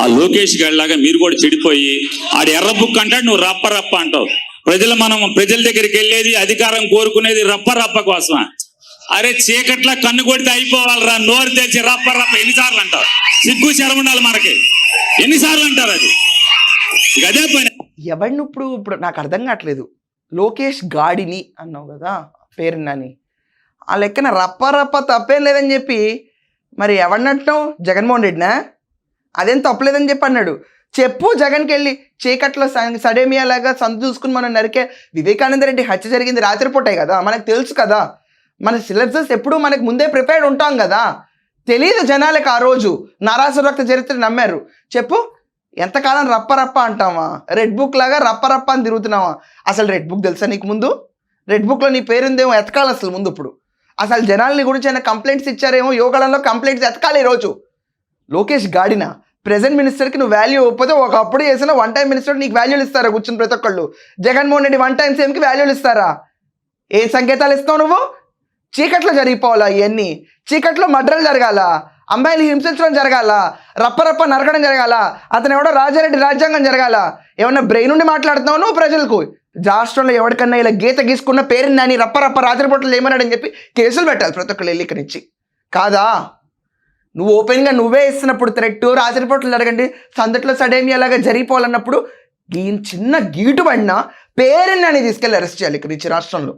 ఆ లోకేష్ గడిలాగా మీరు కూడా చెడిపోయి ఆడు ఎర్ర బుక్ అంటాడు నువ్వు రప్ప రప్ప అంటావు. ప్రజలు మనం ప్రజల దగ్గరికి వెళ్ళేది అధికారం కోరుకునేది రప్ప రప్ప కోసమా. అరే చీకట్లా కన్ను కొడితే అయిపోవాలరా నోరు తెచ్చి రప్ప రప్ప ఎన్నిసార్లు అంటావు? సిగ్గు శరం ఉండాలి మనకి. ఎన్నిసార్లు అంటారు అది? గదే అదే పని. ఎవడిని ఇప్పుడు ఇప్పుడు నాకు అర్థం కావట్లేదు. లోకేష్ గాడిని అన్నావు కదా పేరున్నని ఆ లెక్కన రప్ప రప్ప తప్పేం లేదని చెప్పి మరి ఎవడినట్టు జగన్మోహన్ రెడ్డినా? అదేం తప్పలేదని చెప్పి అన్నాడు. చెప్పు జగన్కి వెళ్ళి చీకట్లో సడేమియా సడేమియాలాగా సందు చూసుకుని మనం నరికే వివేకానంద రెడ్డి హత్య జరిగింది రాత్రిపూటే కదా? మనకు తెలుసు కదా? మన సిలబస్ ఎప్పుడూ మనకు ముందే ప్రిపేర్డ్ ఉంటాం కదా? తెలియదు జనాలకు ఆ రోజు. నారాసురక్త చరిత్ర నమ్మారు. చెప్పు ఎంతకాలం రప్ప రప్ప అంటావా? రెడ్ బుక్ లాగా రప్ప రప్ప అని తిరుగుతున్నావా? అసలు రెడ్ బుక్ తెలుసా నీకు ముందు? రెడ్ బుక్లో నీ పేరుందేమో ఎతకాలి అసలు ముందు ఇప్పుడు. అసలు జనాల్ని గురించి అయినా కంప్లైంట్స్ ఇచ్చారేమో? యోగాలంలో కంప్లైంట్స్ ఎతకాలి ఈరోజు లోకేష్ గాడిన. ప్రెసెంట్ మినిస్టర్కి నువ్వు వాల్యూ ఇవ్వకపోతే ఒకప్పుడు చేసిన వన్ టైం మినిస్టర్ నీకు వాల్యూలు ఇస్తారా కూర్చుని ప్రతి ఒక్కళ్ళు? జగన్మోహన్ రెడ్డి వన్ టైం సేమ్కి వాల్యూలు ఇస్తారా? ఏ సంకేతాలు ఇస్తావు నువ్వు? చీకట్లో జరిగిపోవాలా ఇవన్నీ చీకట్లో మడ్రలు జరగాల? అమ్మాయిలు హింసించడం జరగాల? రప్పరప్ప నరకడం జరగాల? అతను ఎవడో రాజారెడ్డి రాజ్యాంగం జరగాల? ఏమన్నా బ్రెయిన్ నుండి మాట్లాడుతున్నావు నువ్వు ప్రజలకు? రాష్ట్రంలో ఎవరికన్నా ఇలా గీత గీసుకున్న పేరుని నాని రప్పరప్ప రాత్రిపూటలు ఏమన్నాడని చెప్పి కేసులు పెట్టాలి ప్రతి ఒక్కళ్ళు వెళ్ళి ఇక్కడి నుంచి. కాదా? నువ్వు ఓపెన్గా నువ్వే ఇస్తున్నప్పుడు థ్రెట్ రాత్రిపూటలు అడగండి. సందట్లో సడేమి అలాగా జరిగిపోవాలన్నప్పుడు ఈ చిన్న గీటు పడినా పేరెంట్ అనేది తీసుకెళ్ళి అరెస్ట్ చేయాలి ఇక్కడ నుంచి రాష్ట్రంలో.